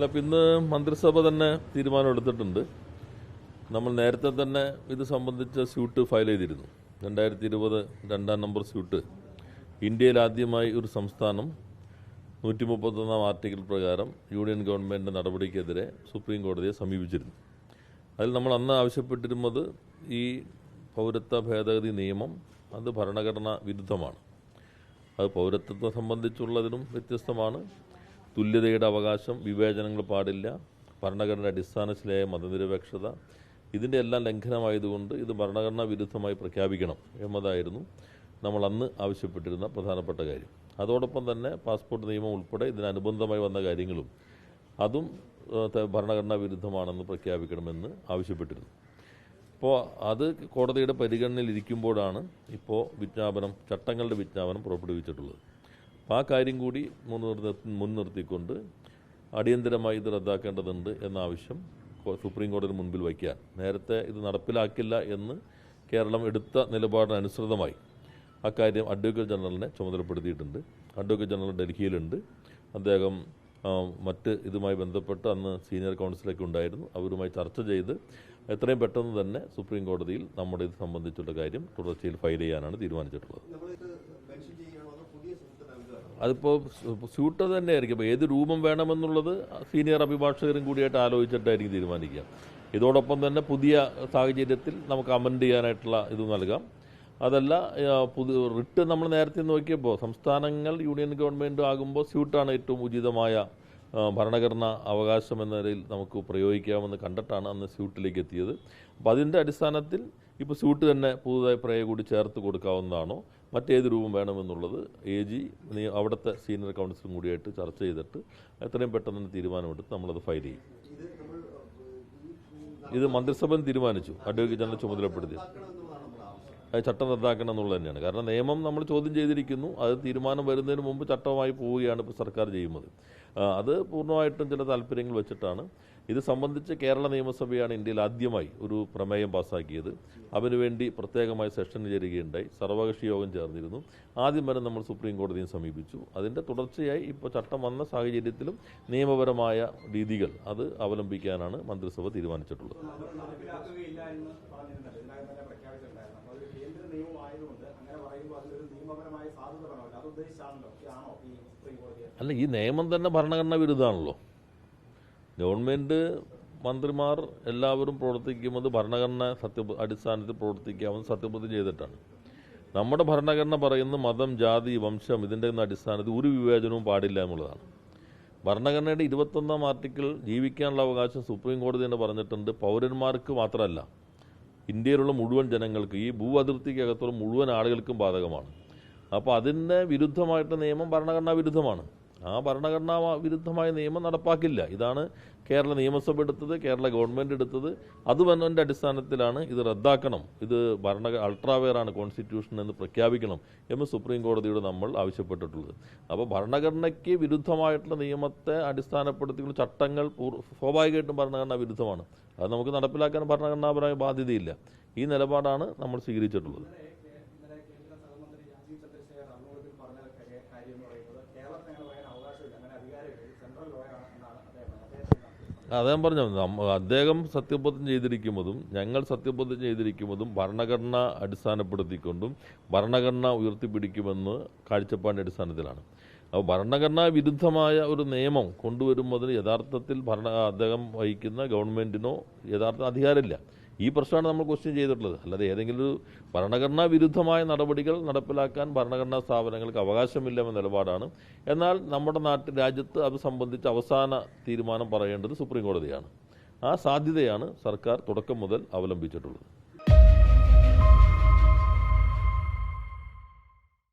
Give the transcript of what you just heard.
അല്ല ഇന്ന് മന്ത്രിസഭ തന്നെ തീരുമാനമെടുത്തിട്ടുണ്ട് നമ്മൾ നേരത്തെ തന്നെ ഇത് സംബന്ധിച്ച സ്യൂട്ട് ഫയൽ ചെയ്തിരുന്നു. രണ്ടായിരത്തി ഇരുപത് രണ്ടാം നമ്പർ സ്യൂട്ട്. ഇന്ത്യയിൽ ആദ്യമായി ഒരു സംസ്ഥാനം. നൂറ്റി മുപ്പത്തൊന്നാം ആർട്ടിക്കിൾ പ്രകാരം യൂണിയൻ ഗവൺമെന്റിന്റെ നടപടിക്കെതിരെ സുപ്രീം കോടതിയെ സമീപിച്ചിരുന്നു. അതിൽ നമ്മൾ അന്ന് ആവശ്യപ്പെട്ടിരുന്നത് ഈ പൗരത്വ ഭേദഗതി നിയമം അത് ഭരണഘടനാ വിരുദ്ധമാണ്. അത് പൗരത്വത്തെ സംബന്ധിച്ചുള്ളതിനും വ്യത്യസ്തമാണ്. തുല്യതയുടെ അവകാശം വിവേചനങ്ങൾ പാടില്ല ഭരണഘടനയുടെ അടിസ്ഥാനശിലയായ മതനിരപേക്ഷത. ഇതിന്റെ എല്ലാം ലംഘനമായതുകൊണ്ട് ഇത് ഭരണഘടനാ വിരുദ്ധമായി പ്രഖ്യാപിക്കണം എന്നതായിരുന്നു നമ്മൾ അന്ന് ആവശ്യപ്പെട്ടിരുന്ന പ്രധാനപ്പെട്ട കാര്യം. അതോടൊപ്പം തന്നെ പാസ്പോർട്ട് നിയമം ഉൾപ്പെടെ ഇതിനനുബന്ധമായി വന്ന കാര്യങ്ങളും അതും ഭരണഘടനാ വിരുദ്ധമാണെന്ന് പ്രഖ്യാപിക്കണമെന്ന് ആവശ്യപ്പെട്ടിരുന്നു. ഇപ്പോൾ അത് കോടതിയുടെ പരിഗണനയിൽ ഇരിക്കുമ്പോഴാണ് ഇപ്പോൾ വിജ്ഞാപനം ചട്ടങ്ങളുടെ വിജ്ഞാപനം പുറപ്പെടുവിച്ചിട്ടുള്ളത്. അപ്പോൾ ആ കാര്യം കൂടി മുൻനിർത്തി മുൻനിർത്തിക്കൊണ്ട് അടിയന്തരമായി ഇത് റദ്ദാക്കേണ്ടതുണ്ട് എന്ന ആവശ്യം സുപ്രീം കോടതിന് മുൻപിൽ വയ്ക്കാൻ. നേരത്തെ ഇത് നടപ്പിലാക്കില്ല എന്ന് കേരളം എടുത്ത നിലപാടിനനുസൃതമായി അക്കാര്യം അഡ്വക്കേറ്റ് ജനറലിനെ ചുമതലപ്പെടുത്തിയിട്ടുണ്ട്. അഡ്വക്കേറ്റ് ജനറൽ ഡൽഹിയിലുണ്ട്. അദ്ദേഹം മറ്റ് ഇതുമായി ബന്ധപ്പെട്ട് അന്ന് സീനിയർ കൗൺസിലൊക്കെ ഉണ്ടായിരുന്നു. അവരുമായി ചർച്ച ചെയ്ത് എത്രയും പെട്ടെന്ന് തന്നെ സുപ്രീം കോടതിയിൽ നമ്മുടെ ഇത് സംബന്ധിച്ചുള്ള കാര്യം തുടർച്ചയിൽ ഫയൽ ചെയ്യാനാണ് തീരുമാനിച്ചിട്ടുള്ളത് നമ്മളിത് മെൻഷൻ ചെയ്യുകയാണോ അതോ പുതിയ സുഹൃത്ത് നൽകുകയാണോ അതിപ്പോൾ സ്യൂട്ട് തന്നെയായിരിക്കും. ഏത് രൂപം വേണമെന്നുള്ളത് സീനിയർ അഭിഭാഷകരും കൂടിയായിട്ട് ആലോചിച്ചിട്ടായിരിക്കും തീരുമാനിക്കുക. ഇതോടൊപ്പം തന്നെ പുതിയ സാഹചര്യത്തിൽ നമുക്ക് അമൻഡ് ചെയ്യാനായിട്ടുള്ള ഇത് നൽകാം. അതല്ല പുതു റിട്ട് നമ്മൾ നേരത്തെ നോക്കിയപ്പോൾ സംസ്ഥാനങ്ങൾ യൂണിയൻ ഗവൺമെന്റ് ആകുമ്പോൾ സ്യൂട്ടാണ് ഏറ്റവും ഉചിതമായ ഭരണഘടന അവകാശം എന്ന നിലയിൽ നമുക്ക് പ്രയോഗിക്കാമെന്ന് കണ്ടിട്ടാണ് അന്ന് സ്യൂട്ടിലേക്ക് എത്തിയത്. അപ്പോൾ അതിന്റെ അടിസ്ഥാനത്തിൽ ഇപ്പോൾ സ്യൂട്ട് തന്നെ പുതുതായി പ്രയ കൂടി ചേർത്ത് കൊടുക്കാവുന്നതാണോ? മറ്റേത് രൂപം വേണമെന്നുള്ളത് എ ജി അവിടുത്തെ സീനിയർ കൗൺസിലും കൂടിയായിട്ട് ചർച്ച ചെയ്തിട്ട് എത്രയും പെട്ടെന്ന് തന്നെ തീരുമാനമെടുത്ത് നമ്മളത് ഫയൽ ചെയ്യും. ഇത് മന്ത്രിസഭ തീരുമാനിച്ചു. അഡ്വക്കേറ്റ് ജനറൽ ചുമതലപ്പെടുത്തി. അത് ചട്ടം റദ്ദാക്കണം എന്നുള്ളത് തന്നെയാണ്. കാരണം നിയമം നമ്മൾ ചോദ്യം ചെയ്തിരിക്കുന്നു. അത് തീരുമാനം വരുന്നതിന് മുമ്പ് ചട്ടമായി പോവുകയാണ് ഇപ്പോൾ സർക്കാർ ചെയ്യുന്നത്. അത് പൂർണമായിട്ടും ചില താല്പര്യങ്ങൾ വെച്ചിട്ടാണ് ഇത് സംബന്ധിച്ച് കേരള നിയമസഭയാണ് ഇന്ത്യയിൽ ആദ്യമായി ഒരു പ്രമേയം പാസ്സാക്കിയത്. അതിനുവേണ്ടി പ്രത്യേകമായി സെഷൻ ചേരുകയുണ്ടായി. സർവകക്ഷി യോഗം ചേർന്നിരുന്നു. ആദ്യം വരെ നമ്മൾ സുപ്രീം കോടതിയെ സമീപിച്ചു. അതിന്റെ തുടർച്ചയായി ഇപ്പോൾ ചട്ടം വന്ന സാഹചര്യത്തിലും നിയമപരമായ രീതികൾ അത് അവലംബിക്കാനാണ് മന്ത്രിസഭ തീരുമാനിച്ചിട്ടുള്ളത്. അല്ല ഈ നിയമം തന്നെ ഭരണഘടനാ വിരുദ്ധമാണല്ലോ. ഗവൺമെന്റ് മന്ത്രിമാർ എല്ലാവരും പ്രവർത്തിക്കുന്നത് ഭരണഘടന സത്യ അടിസ്ഥാനത്തിൽ പ്രവർത്തിക്കാമെന്ന് സത്യപ്രതിജ്ഞ ചെയ്തിട്ടാണ്. നമ്മുടെ ഭരണഘടന പറയുന്ന മതം ജാതി വംശം ഇതിന്റെ അടിസ്ഥാനത്തിൽ ഒരു വിവേചനവും പാടില്ല എന്നുള്ളതാണ്. ഭരണഘടനയുടെ ഇരുപത്തൊന്നാം ആർട്ടിക്കിൾ ജീവിക്കാനുള്ള അവകാശം സുപ്രീം കോടതി തന്നെ പറഞ്ഞിട്ടുണ്ട്. പൗരന്മാർക്ക് മാത്രമല്ല ഇന്ത്യയിലുള്ള മുഴുവൻ ജനങ്ങൾക്ക് ഈ ഭൂ അതിർത്തിക്കകത്തുള്ള മുഴുവൻ ആളുകൾക്കും ബാധകമാണ്. അപ്പോൾ അതിന്റെ വിരുദ്ധമായിട്ട് നിയമം ഭരണഘടനാ വിരുദ്ധമാണ്. ആ ഭരണഘടനാ വിരുദ്ധമായ നിയമം നടപ്പാക്കില്ല. ഇതാണ് കേരള നിയമസഭ എടുത്തത് കേരള ഗവൺമെന്റ് എടുത്തത്. അത് വന്നതിന്റെ അടിസ്ഥാനത്തിലാണ് ഇത് റദ്ദാക്കണം. ഇത് ഭരണ അൾട്രാവെയറാണ് കോൺസ്റ്റിറ്റ്യൂഷൻ എന്ന് പ്രഖ്യാപിക്കണം എന്ന് സുപ്രീം കോടതിയോട് നമ്മൾ ആവശ്യപ്പെട്ടിട്ടുള്ളത്. അപ്പോൾ ഭരണഘടനയ്ക്ക് വിരുദ്ധമായിട്ടുള്ള നിയമത്തെ അടിസ്ഥാനപ്പെടുത്തിയുള്ള ചട്ടങ്ങൾ സ്വാഭാവികമായിട്ടും ഭരണഘടനാ വിരുദ്ധമാണ്. അത് നമുക്ക് നടപ്പിലാക്കാൻ ഭരണഘടനാപരമായ ബാധ്യതയില്ല. ഈ നിലപാടാണ് നമ്മൾ സ്വീകരിച്ചിട്ടുള്ളത്. അദ്ദേഹം പറഞ്ഞു അദ്ദേഹം സത്യപ്രതിജ്ഞ ചെയ്തിരിക്കുന്നതും ഞങ്ങൾ സത്യപ്രതിജ്ഞ ചെയ്തിരിക്കുന്നതും ഭരണഘടന അടിസ്ഥാനപ്പെടുത്തിക്കൊണ്ടും ഭരണഘടന ഉയർത്തിപ്പിടിക്കുമെന്ന് കാഴ്ചപ്പാടിന്റെ അടിസ്ഥാനത്തിലാണ്. അപ്പോൾ ഭരണഘടനാ വിരുദ്ധമായ ഒരു നിയമം കൊണ്ടുവരുന്നതിന് യഥാർത്ഥത്തിൽ ഭരണ അദ്ദേഹം വഹിക്കുന്ന ഗവൺമെന്റിനോ യഥാർത്ഥ അധികാരമില്ല. ഈ പ്രശ്നമാണ് നമ്മൾ ക്വസ്റ്റ്യൻ ചെയ്തിട്ടുള്ളത്. അല്ലാതെ ഏതെങ്കിലും ഒരു ഭരണഘടനാ വിരുദ്ധമായ നടപടികൾ നടപ്പിലാക്കാൻ ഭരണഘടനാ സ്ഥാപനങ്ങൾക്ക് അവകാശമില്ലെന്ന നിലപാടാണ്. എന്നാൽ നമ്മുടെ നാട്ടിൽ രാജ്യത്ത് അത് സംബന്ധിച്ച് അവസാന തീരുമാനം പറയേണ്ടത് സുപ്രീം കോടതിയാണ്. ആ സാധ്യതയാണ് സർക്കാർ തുടക്കം മുതൽ അവലംബിച്ചിട്ടുള്ളത്.